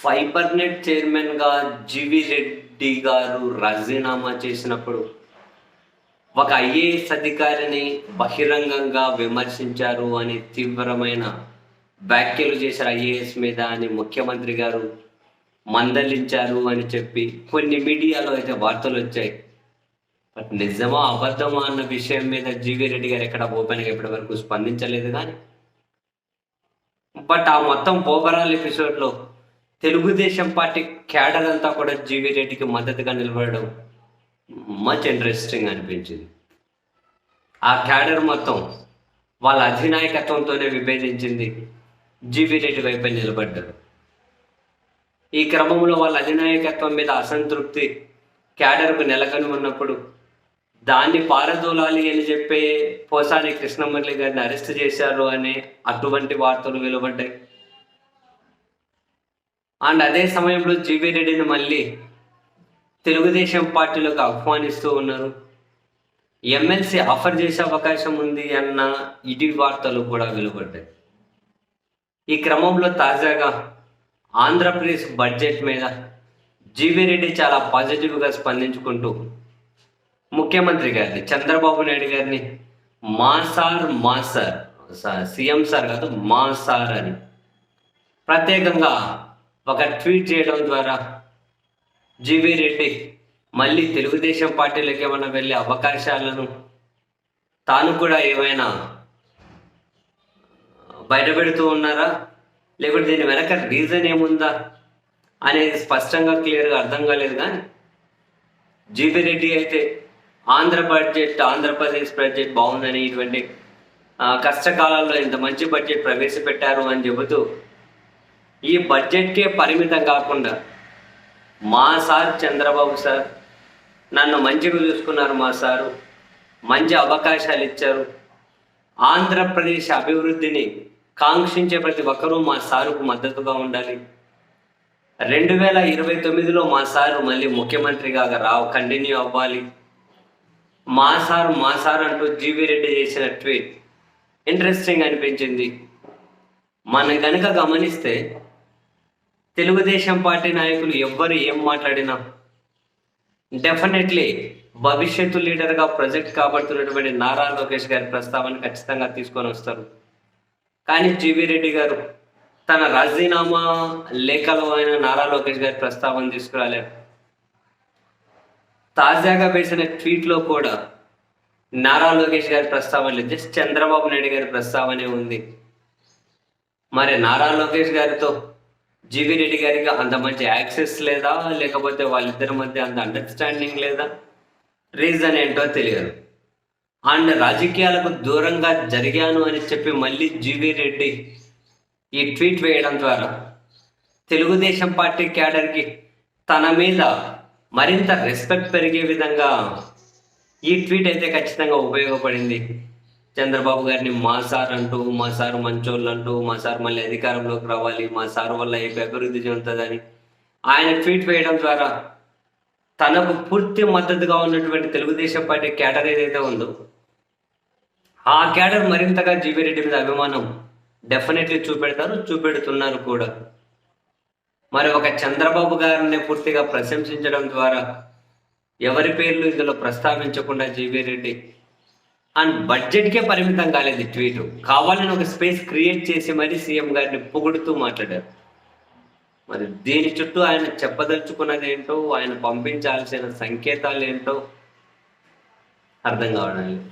Fibernet చైర్మన్గా జీవి రెడ్డి గారు రాజీనామా చేసినప్పుడు ఒక ఐఏఎస్ అధికారిని బహిరంగంగా విమర్శించారు అని తీవ్రమైన వ్యాఖ్యలు చేశారు ఐఏఎస్ మీద అని ముఖ్యమంత్రి గారు మందలించారు అని చెప్పి కొన్ని మీడియాలో అయితే వార్తలు వచ్చాయి. బట్ నిజమా అబద్ధమా అన్న విషయం మీద జీవి రెడ్డి గారు ఎక్కడ ఓపెన్గా ఇప్పటి వరకు స్పందించలేదు కానీ బట్ ఆ మొత్తం ఓవరాల్ ఎపిసోడ్లో తెలుగుదేశం పార్టీ క్యాడర్ అంతా కూడా జీవి రెడ్డికి మద్దతుగా నిలబడడం మచ్ ఇంట్రెస్టింగ్ అనిపించింది. ఆ క్యాడర్ మొత్తం వాళ్ళ అధినాయకత్వంతోనే విభేదించింది జీవి రెడ్డి వైపే నిలబడ్డారు. ఈ క్రమంలో వాళ్ళ అధినాయకత్వం మీద అసంతృప్తి క్యాడర్కు నెలకొని ఉన్నప్పుడు దాన్ని పారదోలాలి అని చెప్పే పోసాని కృష్ణమురళి గారిని అరెస్ట్ చేశారు అనే అటువంటి వార్తలు వెలువడ్డాయి. అండ్ అదే సమయంలో జీవీ రెడ్డిని మళ్ళీ తెలుగుదేశం పార్టీలోకి ఆహ్వానిస్తూ ఉన్నారు. ఎమ్మెల్సీ ఆఫర్ చేసే అవకాశం ఉంది అన్న ఇటు వార్తలు కూడా వెలువడ్డాయి. ఈ క్రమంలో తాజాగా ఆంధ్రప్రదేశ్ బడ్జెట్ మీద జీవీ రెడ్డి చాలా పాజిటివ్గా స్పందించుకుంటూ ముఖ్యమంత్రి గారిని చంద్రబాబు నాయుడు గారిని మా సార్ మా సార్ సీఎం సార్ కాదు మా సార్ అని ప్రత్యేకంగా ఒక ట్వీట్ చేయడం ద్వారా జీవీ రెడ్డి మళ్ళీ తెలుగుదేశం పార్టీలోకి ఏమైనా వెళ్ళే అవకాశాలను తాను కూడా ఏమైనా బయటపెడుతూ ఉన్నారా? లేకపోతే దీని వెనక రీజన్ ఏముందా? అనేది స్పష్టంగా క్లియర్గా అర్థం కాలేదు కానీ జీవీ రెడ్డి అయితే ఆంధ్ర బడ్జెట్ ఆంధ్రప్రదేశ్ బడ్జెట్ బాగుందని ఇటువంటి కష్టకాలాల్లో కష్టకాలంలో ఇంత మంచి బడ్జెట్ ప్రవేశపెట్టారు అని చెబుతూ ఈ బడ్జెట్కే పరిమితం కాకుండా మా సార్ చంద్రబాబు సార్ నన్ను మంచిగా చూసుకున్నారు మా సారు మంచి అవకాశాలు ఇచ్చారు. ఆంధ్రప్రదేశ్ అభివృద్ధిని కాంక్షించే ప్రతి ఒక్కరూ మా సారుకు మద్దతుగా ఉండాలి. రెండు వేల ఇరవై తొమ్మిదిలో మా సారు మళ్ళీ ముఖ్యమంత్రిగా రావు కంటిన్యూ అవ్వాలి. మా సార్ మా సార్ అంటూ జీవీ రెడ్డి చేసిన ట్వీట్ ఇంట్రెస్టింగ్ అనిపించింది. మనం కనుక గమనిస్తే తెలుగుదేశం పార్టీ నాయకులు ఎవ్వరు ఏం మాట్లాడినా డెఫినెట్లీ భవిష్యత్తు లీడర్గా ప్రొజెక్ట్ కాబడుతున్నటువంటి నారా లోకేష్ గారి ప్రస్తావన ఖచ్చితంగా తీసుకొని వస్తారు. కానీ జీవీ రెడ్డి గారు తన రాజీనామా లేఖలో అయిన నారా లోకేష్ గారి ప్రస్తావన తీసుకురాలేరు. తాజాగా వేసిన ట్వీట్లో కూడా నారా లోకేష్ గారి ప్రస్తావన లేదు జస్ట్ చంద్రబాబు నాయుడు గారి ప్రస్తావనే ఉంది. మరి నారా లోకేష్ గారితో జీవీ రెడ్డి గారికి అంత మంచి యాక్సెస్ లేదా? లేకపోతే వాళ్ళిద్దరి మధ్య అంత అండర్స్టాండింగ్ లేదా? రీజన్ ఏంటో తెలియదు. అండ్ రాజకీయాలకు దూరంగా జరిగాను అని చెప్పి మళ్ళీ జీవీ రెడ్డి ఈ ట్వీట్ వేయడం ద్వారా తెలుగుదేశం పార్టీ క్యాడర్కి తన మీద మరింత రెస్పెక్ట్ పెరిగే విధంగా ఈ ట్వీట్ అయితే ఖచ్చితంగా ఉపయోగపడింది. చంద్రబాబు గారిని మా సార్ అంటూ మా సార్ మంచోళ్ళు అంటూ మా సార్ మళ్ళీ అధికారంలోకి రావాలి మా సార్ వల్ల ఏపీ అభివృద్ధి చెందుతుందని ఆయన ట్వీట్ వేయడం ద్వారా తనకు పూర్తి మద్దతుగా ఉన్నటువంటి తెలుగుదేశం పార్టీ క్యాడర్ ఏదైతే ఉందో ఆ క్యాడర్ మరింతగా జీవిరెడ్డి మీద అభిమానం డెఫినెట్లీ చూపెడతారు చూపెడుతున్నారు కూడా. మరి ఒక చంద్రబాబు గారిని పూర్తిగా ప్రశంసించడం ద్వారా ఎవరి పేర్లు ఇందులో ప్రస్తావించకుండా జీవీ రెడ్డి అండ్ బడ్జెట్కే పరిమితం కాలేదు ట్వీట్. కావాలని ఒక స్పేస్ క్రియేట్ చేసి మరి సీఎం గారిని పొగుడుతూ మాట్లాడారు. మరి దీని చుట్టూ ఆయన చెప్పదలుచుకున్నది ఏంటో ఆయన పంపించాల్సిన సంకేతాలు ఏంటో అర్థం కావడం లేదు.